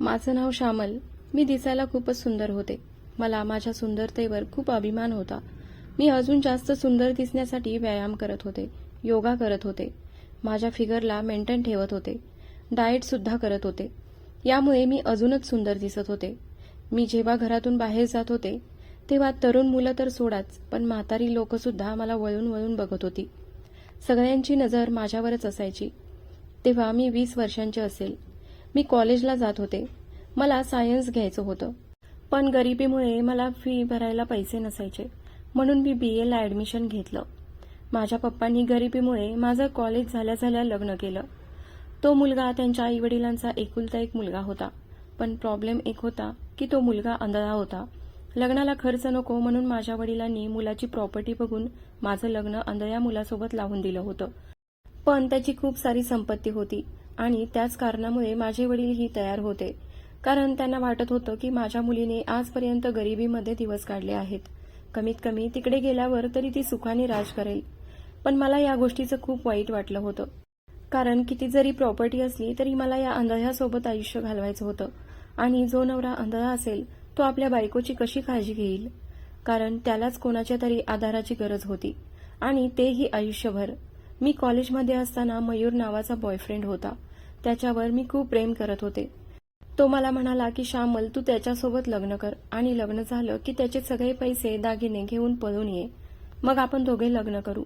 माझं नाव श्यामल. मी दिसायला खूपच सुंदर होते. मला माझ्या सुंदरतेवर खूप अभिमान होता. मी अजून जास्त सुंदर दिसण्यासाठी व्यायाम करत होते योगा करत होते. माझ्या फिगरला मेंटेन ठेवत होते. डाएट सुद्धा करत होते. यामुळे मी अजूनच सुंदर दिसत होते. मी जेव्हा घरातून बाहेर जात होते तेव्हा तरुण मुलं तर सोडाच पण म्हातारी लोक सुद्धा मला वळून वळून बघत होती. सगळ्यांची नजर माझ्यावरच असायची. तेव्हा मी वीस वर्षांची असेल. मी कॉलेजला जात होते. मला सायन्स घ्यायचं होतं. पण गरिबीमुळे मला फी भरायला पैसे नसायचे. म्हणून मी बी एला ॲडमिशन घेतलं. माझ्या पप्पांनी गरिबीमुळे माझं कॉलेज झाल्या झाल्या लग्न केलं. तो मुलगा त्यांच्या आईवडिलांचा एकुलता एक मुलगा होता. पण प्रॉब्लेम एक होता की तो मुलगा अंधळा होता. लग्नाला खर्च नको म्हणून माझ्या वडिलांनी मुलाची प्रॉपर्टी बघून माझं लग्न अंधळ्या मुलासोबत लावून दिलं होतं. पण त्याची खूप सारी संपत्ती होती. आणि त्याच कारणामुळे माझे वडीलही तयार होते. कारण त्यांना वाटत होतं की माझ्या मुलीने आजपर्यंत गरिबीमध्ये दिवस काढले आहेत. कमीत कमी तिकडे गेल्यावर तरी ती सुखाने राज करेल. पण मला या गोष्टीचं खूप वाईट वाटलं होतं. कारण किती जरी प्रॉपर्टी असली तरी मला या अंधळ्यासोबत आयुष्य घालवायचं होतं. आणि जो नवरा अंधळा असेल तो आपल्या बायकोची कशी काळजी घेईल? कारण त्यालाच कोणाच्या तरी आधाराची गरज होती. आणि तेही आयुष्यभर. मी कॉलेजमध्ये असताना मयूर नावाचा बॉयफ्रेंड होता. त्याच्यावर मी खूप प्रेम करत होते. तो मला म्हणाला की श्यामल तू त्याच्यासोबत लग्न कर आणि लग्न झालं की त्याचे सगळे पैसे दागिने घेऊन पळून ये. मग आपण दोघे लग्न करू.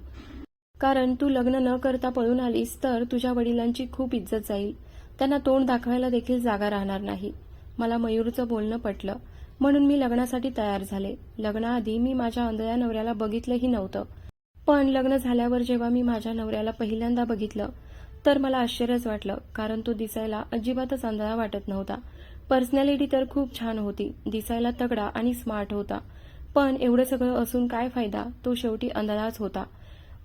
कारण तू लग्न न करता पळून आलीस तर तुझ्या वडिलांची खूप इज्जत जाईल. त्यांना तोंड दाखवायला देखील जागा राहणार नाही. मला मयूरचं बोलणं पटलं. म्हणून मी लग्नासाठी तयार झाले. लग्नाआधी मी माझ्या आंधळ्या नवऱ्याला बघितलंही नव्हतं. पण लग्न झाल्यावर जेव्हा मी माझ्या नवऱ्याला पहिल्यांदा बघितलं तर मला आश्चर्यच वाटलं कारण तो दिसायला अजिबातच आंधळा वाटत नव्हता. पर्सनॅलिटी तर खूप छान होती दिसायला तगडा आणि स्मार्ट होता. पण एवढं सगळं असून काय फायदा तो शेवटी अंधळाच होता.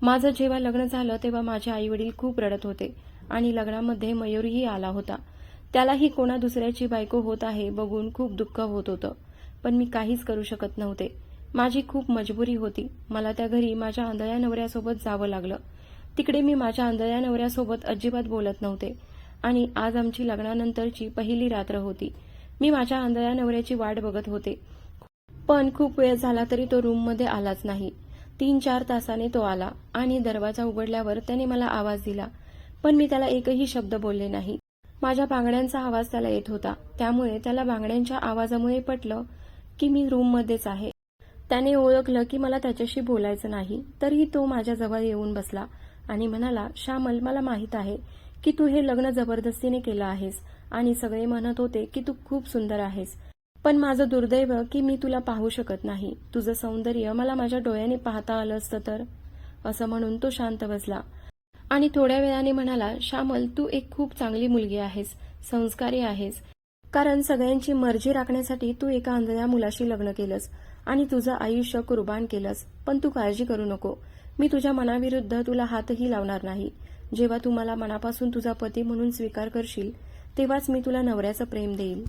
माझं जेव्हा लग्न झालं तेव्हा माझे आई वडील खूप रडत होते आणि लग्नामध्ये मयूरही आला होता. त्यालाही कोणा दुसऱ्याची बायको होत आहे बघून खूप दुःख होत होतं. पण मी काहीच करू शकत नव्हते. माझी खूप मजबुरी होती. मला त्या घरी माझ्या आंधळ्या नवऱ्यासोबत जावं लागलं. तिकडे मी माझ्या आंधळ्या नवऱ्यासोबत अजिबात बोलत नव्हते. आणि आज आमची लग्नानंतरची पहिली रात्र होती. मी माझ्या आंधळ्या नवऱ्याची वाट बघत होते. पण खूप वेळ झाला तरी तो रूममध्ये आलाच नाही. तीन चार तासाने तो आला आणि दरवाजा उघडल्यावर त्याने मला आवाज दिला. पण मी त्याला एकही शब्द बोलले नाही. माझ्या बांगड्यांचा आवाज त्याला येत होता. त्यामुळे त्याला बांगड्यांच्या आवाजामुळे पटलं की मी रूममध्येच आहे. त्याने ओळखलं की मला त्याच्याशी बोलायचं नाही तरीही तो माझ्याजवळ येऊन बसला आणि म्हणाला श्यामल मला माहीत आहे की तू हे लग्न जबरदस्तीने केलं आहेस आणि सगळे म्हणत होते की तू खूप सुंदर आहेस. पण माझं दुर्दैव की मी तुला पाहू शकत नाही. तुझं सौंदर्य मला माझ्या डोळ्याने पाहता आलं असतं तर? असं म्हणून तो शांत बसला आणि थोड्या वेळाने म्हणाला श्यामल तू एक खूप चांगली मुलगी आहेस संस्कारी आहेस. कारण सगळ्यांची मर्जी राखण्यासाठी तू एका आंधळ्या मुलाशी लग्न केलंस. आणि तुझं आयुष्य कुर्बान केलंस पण तू काळजी करू नको. मी तुझ्या मनाविरुद्ध तुला हातही लावणार नाही. जेव्हा तू मला मनापासून तुझा पती म्हणून स्वीकार करशील तेव्हाच मी तुला नवऱ्याचं प्रेम देईल.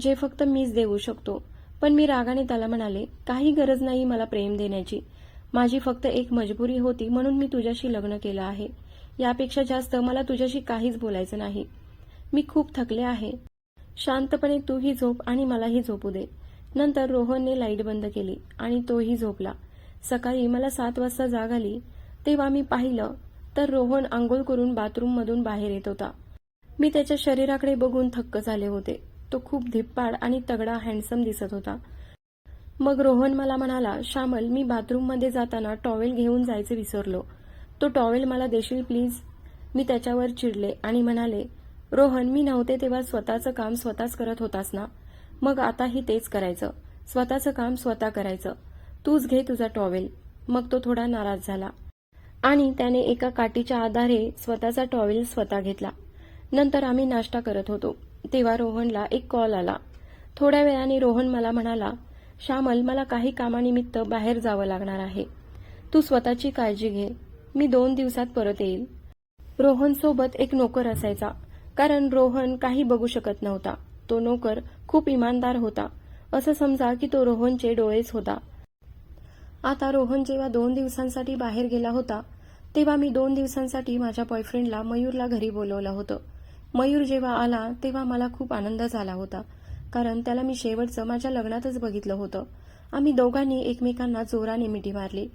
जे फक्त मीच देऊ शकतो. पण मी रागाने त्याला म्हणाले काही गरज नाही मला प्रेम देण्याची. माझी फक्त एक मजबुरी होती म्हणून मी तुझ्याशी लग्न केलं आहे. यापेक्षा जास्त मला तुझ्याशी काहीच बोलायचं नाही. मी खूप थकले आहे. शांतपणे तूही झोप आणि मलाही झोपू दे. नंतर रोहनने लाइट बंद केली आणि तोही झोपला. सकाळी मला सात वाजता जाग आली. तेव्हा मी पाहिलं तर रोहन आंघोळ करून बाथरूममधून बाहेर येत होता. मी त्याच्या शरीराकडे बघून थक्क झाले होते. तो खूप धिप्पाड आणि तगडा हँडसम दिसत होता. मग रोहन मला म्हणाला श्यामल मी बाथरूममध्ये जाताना टॉवेल घेऊन जायचे विसरलो. तो टॉवेल मला देशील प्लीज मी त्याच्यावर चिडले आणि म्हणाले रोहन मी नव्हते तेव्हा स्वतःचं काम स्वतःच करत होतास ना? मग आताही तेच करायचं. स्वतःचं काम स्वतः करायचं. तूच घे तुझा टॉवेल. मग तो थोडा नाराज झाला. आणि त्याने एका काठीच्या आधारे स्वतःचा टॉवेल स्वतः घेतला. नंतर आम्ही नाश्ता करत होतो. तेव्हा रोहनला एक कॉल आला. थोड्या वेळाने रोहन मला म्हणाला श्यामल मला काही कामानिमित्त बाहेर जावं लागणार आहे. तू स्वतःची काळजी घे. मी दोन दिवसात परत येईल. रोहन सोबत एक नोकर असायचा. कारण रोहन काही बघू शकत नव्हता. तो नोकर खूप इमानदार होता. असं समजा की तो रोहनचे डोळेच होता. आता रोहन जेव्हा दोन दिवसांसाठी बाहेर गेला होता तेव्हा मी दोन दिवसांसाठी माझ्या बॉयफ्रेंडला मयूरला घरी बोलवलं होतं. मयूर जेव्हा आला तेव्हा मला खूप आनंद झाला होता कारण त्याला मी शेवटचं माझ्या लग्नातच बघितलं होतं. आम्ही दोघांनी एकमेकांना जोराने मिठी मारली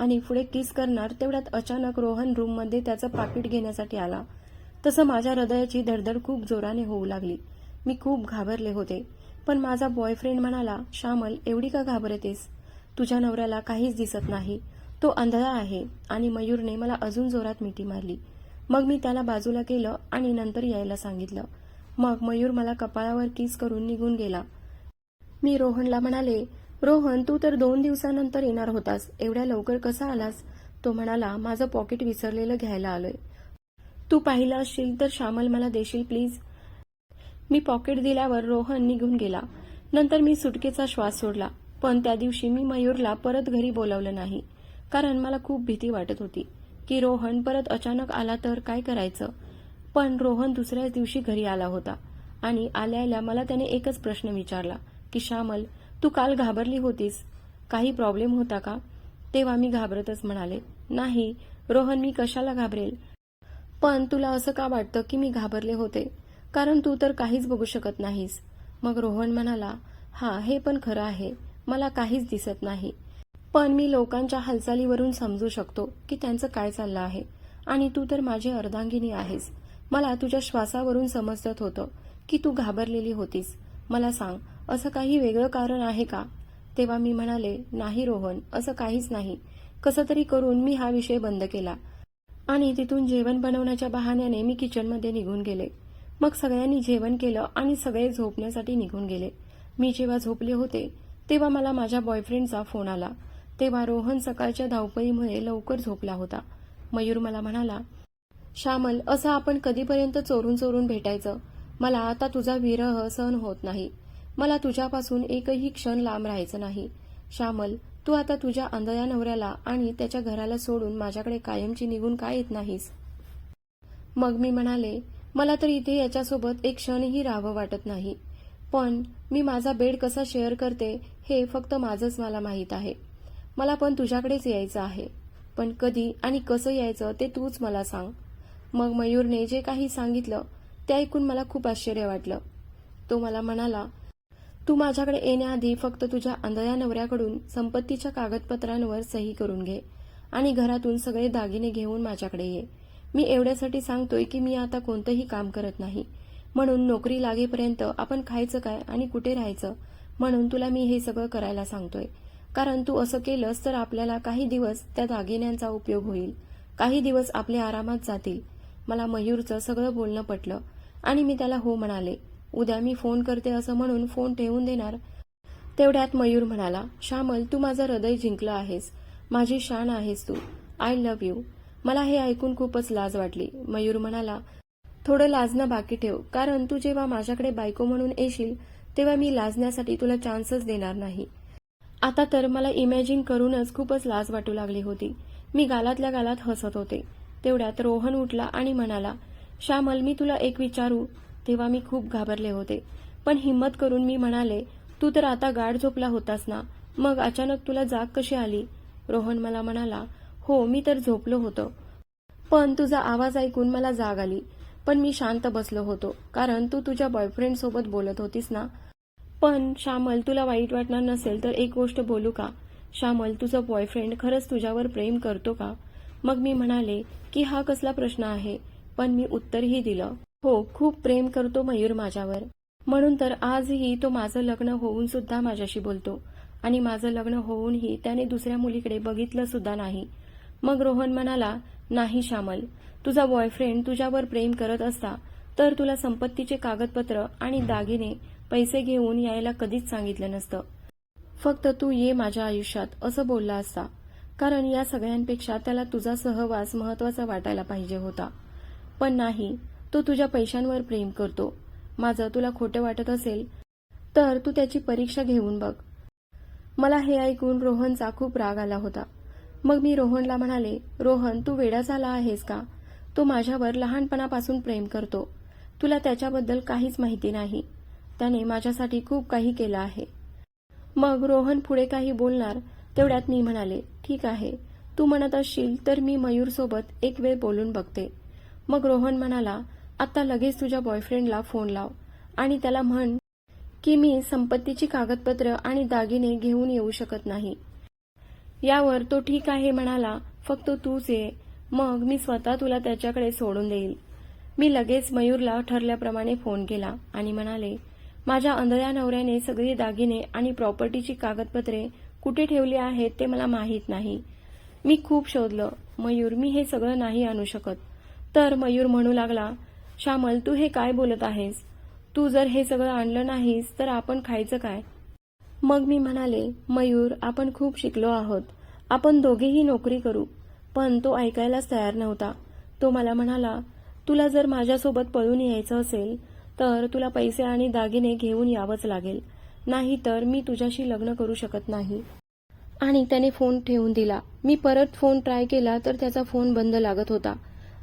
आणि पुढे किस करणार तेवढ्यात अचानक रोहन रूममध्ये त्याचं पाकिट घेण्यासाठी आला. तसं माझ्या हृदयाची धडधड खूप जोराने होऊ लागली. मी खूप घाबरले होते. पण माझा बॉयफ्रेंड म्हणाला श्यामल एवढी का घाबरतेस? तुझ्या नवऱ्याला काहीच दिसत नाही. तो अंधळा आहे आणि मयूरने मला अजून जोरात मिठी मारली. मग मी त्याला बाजूला केलं आणि नंतर यायला सांगितलं. मग मयूर मला कपाळावर किस करून निघून गेला. मी रोहनला म्हणाले रोहन तू तर दोन दिवसानंतर येणार होतास. एवढ्या लवकर कसा आलास? तो म्हणाला माझं पॉकेट विसरलेलं घ्यायला आलोय. तू पाहिलं असशील तर श्यामल मला देशील प्लीज मी पॉकेट दिल्यावर रोहन निघून गेला. नंतर मी सुटकेचा श्वास सोडला. पण त्या दिवशी मी मयूरला परत घरी बोलावलं नाही. कारण मला खूप भीती वाटत होती की रोहन परत अचानक आला तर काय करायचं? पण रोहन दुसऱ्याच दिवशी घरी आला होता आणि आल्याला मला त्याने एकच प्रश्न विचारला की श्यामल तू काल घाबरली होतीस? काही प्रॉब्लेम होता का? तेव्हा मी घाबरतच म्हणाले नाही रोहन मी कशाला घाबरेल? पण तुला असं का वाटतं की मी घाबरले होते? कारण तू तर काहीच बघू शकत नाहीस. मग रोहन म्हणाला हा हे पण खरं आहे. मला काहीच दिसत नाही. पण मी लोकांच्या हालचालीवरून समजू शकतो की त्यांचं काय चाललं आहे. आणि तू तर माझी अर्धांगिनी आहेस. मला तुझ्या श्वासावरून समजत होतं की तू घाबरलेली होतीस. मला सांग असं काही वेगळं कारण आहे का? तेव्हा मी म्हणाले नाही रोहन असं काहीच नाही. कसं तरी करून मी हा विषय बंद केला. आणि तिथून जेवण बनवण्याच्या बहाण्याने मी किचनमध्ये निघून गेले. मग सगळ्यांनी जेवण केलं आणि सगळे झोपण्यासाठी निघून गेले. मी जेव्हा झोपले होते तेव्हा मला माझ्या बॉयफ्रेंडचा फोन आला. तेव्हा रोहन सकाळच्या धावपळीमुळे लवकर झोपला होता. मयूर मला म्हणाला श्यामल असं आपण कधीपर्यंत चोरून चोरून भेटायचं? मला आता तुझा विरह सहन होत नाही. मला तुझ्यापासून एकही क्षण लांब राहायचं नाही. श्यामल तू आता तुझ्या आंधळ्या नवऱ्याला आणि त्याच्या घराला सोडून माझ्याकडे कायमची निघून काय येत नाहीस? मग मी म्हणाले मला तर इथे याच्यासोबत एक क्षणही राहावं वाटत नाही. पण मी माझा बेड कसा शेअर करते हे फक्त माझंच मला माहीत आहे. मला पण तुझ्याकडेच यायचं आहे. पण कधी आणि कसं यायचं ते तूच मला सांग. मग मयूरने जे काही सांगितलं ते ऐकून मला खूप आश्चर्य वाटलं. तो मला म्हणाला तू माझ्याकडे येण्याआधी फक्त तुझ्या आंधळ्या नवऱ्याकडून संपत्तीच्या कागदपत्रांवर सही करून घे आणि घरातून सगळे दागिने घेऊन माझ्याकडे ये. मी एवढ्यासाठी सांगतोय की मी आता कोणतंही काम करत नाही. म्हणून नोकरी लागेपर्यंत आपण खायचं काय आणि कुठे राहायचं? म्हणून तुला मी हे सगळं करायला सांगतोय. कारण तू असं केलंस तर आपल्याला काही दिवस त्या दागिन्यांचा उपयोग होईल. काही दिवस आपले आरामात जातील. मला मयूरचं सगळं बोलणं पटलं आणि मी त्याला हो म्हणाले. उद्या मी फोन करते असं म्हणून फोन ठेवून देणार? तेवढ्यात मयूर म्हणाला श्यामल तू माझं हृदय जिंकलं आहेस. माझी शान आहेस तू. आय लव्ह यू मला हे ऐकून खूपच लाज वाटली. मयूर म्हणाला थोडं लाजणं बाकी ठेव कारण तू जेव्हा माझ्याकडे बायको म्हणून येशील तेव्हा मी लाजण्यासाठी तुला चान्सच देणार नाही. आता तर मला इमॅजिन करूनच खूपच लाज वाटू लागली होती. मी गालातल्या गालात हसत होते. तेवढ्यात रोहन उठला आणि म्हणाला श्यामल मी तुला एक विचारू. तेव्हा मी खूप घाबरले होते. पण हिंमत करून मी म्हणाले तू तर आता गाढ झोपला होतास ना मग अचानक तुला जाग कशी आली? रोहन मला म्हणाला हो मी तर झोपलो होतो. पण तुझा आवाज ऐकून मला जाग आली. पण मी शांत बसलो होतो कारण तू तुझ्या बॉयफ्रेंड सोबत बोलत होतीस ना? पण श्यामल तुला वाईट वाटणार नसेल तर एक गोष्ट बोलू का? श्यामल तुझं बॉयफ्रेंड खरंच तुझ्यावर प्रेम करतो का? मग मी म्हणाले की हा कसला प्रश्न आहे? पण मी उत्तरही दिलं. हो खूप प्रेम करतो मयूर माझ्यावर. म्हणून तर आजही तो माझं लग्न होऊन सुद्धा माझ्याशी बोलतो. आणि माझं लग्न होऊनही त्याने दुसऱ्या मुलीकडे बघितलं सुद्धा नाही. मग रोहन म्हणाला नाही श्यामल तुझा बॉयफ्रेंड तुझ्यावर प्रेम करत असता तर तुला संपत्तीचे कागदपत्र आणि दागिने पैसे घेऊन यायला कधीच सांगितलं नसतं. फक्त तू ये माझ्या आयुष्यात असं बोलला असता. कारण या सगळ्यांपेक्षा त्याला तुझा सहवास महत्त्वाचा वाटायला पाहिजे होता. पण नाही तो तुझ्या पैशांवर प्रेम करतो. माझं तुला खोटं वाटत असेल तर तू त्याची परीक्षा घेऊन बघ. मला हे ऐकून रोहनचा खूप राग आला होता. मग मी रोहनला म्हणाले रोहन तू वेडा झाला आहेस का? तो माझ्यावर लहानपणापासून प्रेम करतो. तुला त्याच्याबद्दल काहीच माहिती नाही. त्याने माझ्यासाठी खूप काही केलं आहे. मग रोहन पुढे काही बोलणार तेवढ्यात मी म्हणाले ठीक आहे. तू म्हणत असशील तर मी मयूरसोबत एक वेळ बोलून बघते. मग रोहन म्हणाला आता लगेच तुझ्या बॉयफ्रेंडला फोन लाव आणि त्याला म्हण की मी संपत्तीची कागदपत्र आणि दागिने घेऊन येऊ शकत नाही. यावर तो ठीक आहे म्हणाला फक्त तूच ये. मग मी स्वतः तुला त्याच्याकडे सोडून देईल. मी लगेच मयूरला ठरल्याप्रमाणे फोन केला आणि म्हणाले माझ्या आंधळ्या नवऱ्याने सगळी दागिने आणि प्रॉपर्टीची कागदपत्रे कुठे ठेवली आहेत ते मला माहीत नाही. मी खूप शोधलं. मयूर मी हे सगळं नाही आणू शकत. तर मयूर म्हणू लागला श्यामल तू हे काय बोलत आहेस? तू जर हे सगळं आणलं नाहीस तर आपण खायचं काय? मग मी म्हणाले मयूर आपण खूप शिकलो आहोत. आपण दोघेही नोकरी करू. पण तो ऐकायलाच तयार नव्हता. तो मला म्हणाला तुला जर माझ्यासोबत पळून यायचं असेल तर तुला पैसे आणि दागिने घेऊन यावंच लागेल. नाही तर मी तुझ्याशी लग्न करू शकत नाही. आणि त्याने फोन ठेवून दिला. मी परत फोन ट्राय केला तर त्याचा फोन बंद लागत होता.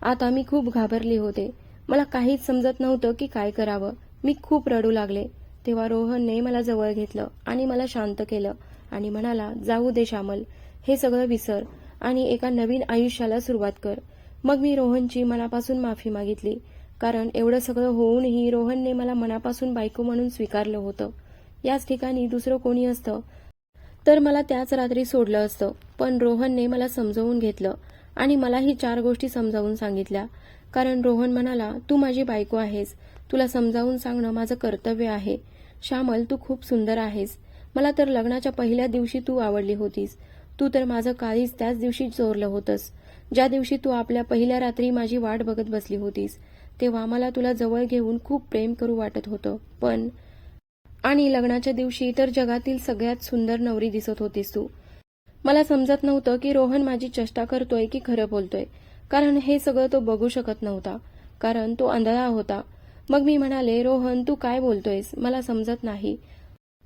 आता मी खूप घाबरले होते. मला काहीच समजत नव्हतं की काय करावं. मी खूप रडू लागले. तेव्हा रोहनने मला जवळ घेतलं आणि मला शांत केलं आणि म्हणाला जाऊ दे श्यामल हे सगळं विसर आणि एका नवीन आयुष्याला सुरुवात कर. मग मी रोहनची मनापासून माफी मागितली कारण एवढं सगळं होऊनही रोहनने मला मनापासून बायको म्हणून स्वीकारलं होतं. याच ठिकाणी दुसरं कोणी असतं तर मला त्याच रात्री सोडलं असतं. पण रोहनने मला समजावून घेतलं आणि मलाही चार गोष्टी समजावून सांगितल्या. कारण रोहन म्हणाला तू माझी बायको आहेस तुला समजावून सांगणं माझं कर्तव्य आहे. श्यामल तू खूप सुंदर आहेस. मला तर लग्नाच्या पहिल्या दिवशी तू आवडली होतीस. तू तर माझं काळीच त्याच दिवशी चोरलं होतंस. ज्या दिवशी तू आपल्या पहिल्या रात्री माझी वाट बघत बसली होतीस तेव्हा मला तुला जवळ घेऊन खूप प्रेम करू वाटत होतं. पण आणि लग्नाच्या दिवशी तर जगातील सगळ्यात सुंदर नवरी दिसत होतीस तू. मला समजत नव्हतं की रोहन माझी चेष्टा करतोय की खरं बोलतोय. कारण हे सगळं तो बघू शकत नव्हता. कारण तो आंधळा होता. मग मी म्हणाले रोहन तू काय बोलतोयस? मला समजत नाही.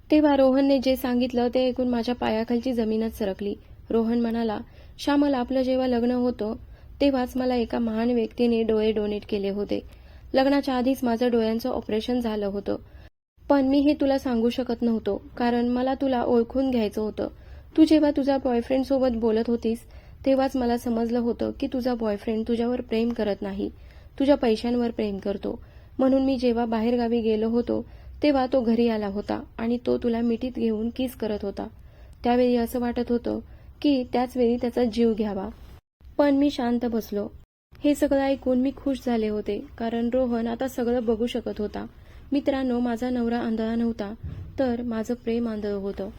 तेव्हा रोहनने जे सांगितलं ते ऐकून माझ्या पायाखालची जमीनच सरकली. रोहन म्हणाला श्यामल आपलं जेव्हा लग्न होतं तेव्हाच मला एका महान व्यक्तीने डोळे डोनेट केले होते. लग्नाच्या आधीच माझं डोळ्यांचं ऑपरेशन झालं होतं. पण मी हे तुला सांगू शकत नव्हतो कारण मला तुला ओळखून घ्यायचं होतं. तू जेव्हा तुझ्या बॉयफ्रेंड सोबत बोलत होतीस तेव्हाच मला समजलं होतं की तुझा बॉयफ्रेंड तुझ्यावर प्रेम करत नाही. तुझ्या पैशांवर प्रेम करतो. म्हणून मी जेव्हा बाहेरगावी गेलो होतो तेव्हा तो घरी आला होता आणि तो तुला मिठीत घेऊन किस करत होता. त्यावेळी असं वाटत होतं की त्याच वेळी त्याचा जीव घ्यावा. पण मी शांत बसलो. हे सगळं ऐकून मी खुश झाले होते कारण रोहन आता सगळं बघू शकत होता. मित्रांनो माझा नवरा आंधळा नव्हता तर माझं प्रेम आंधळ होतं.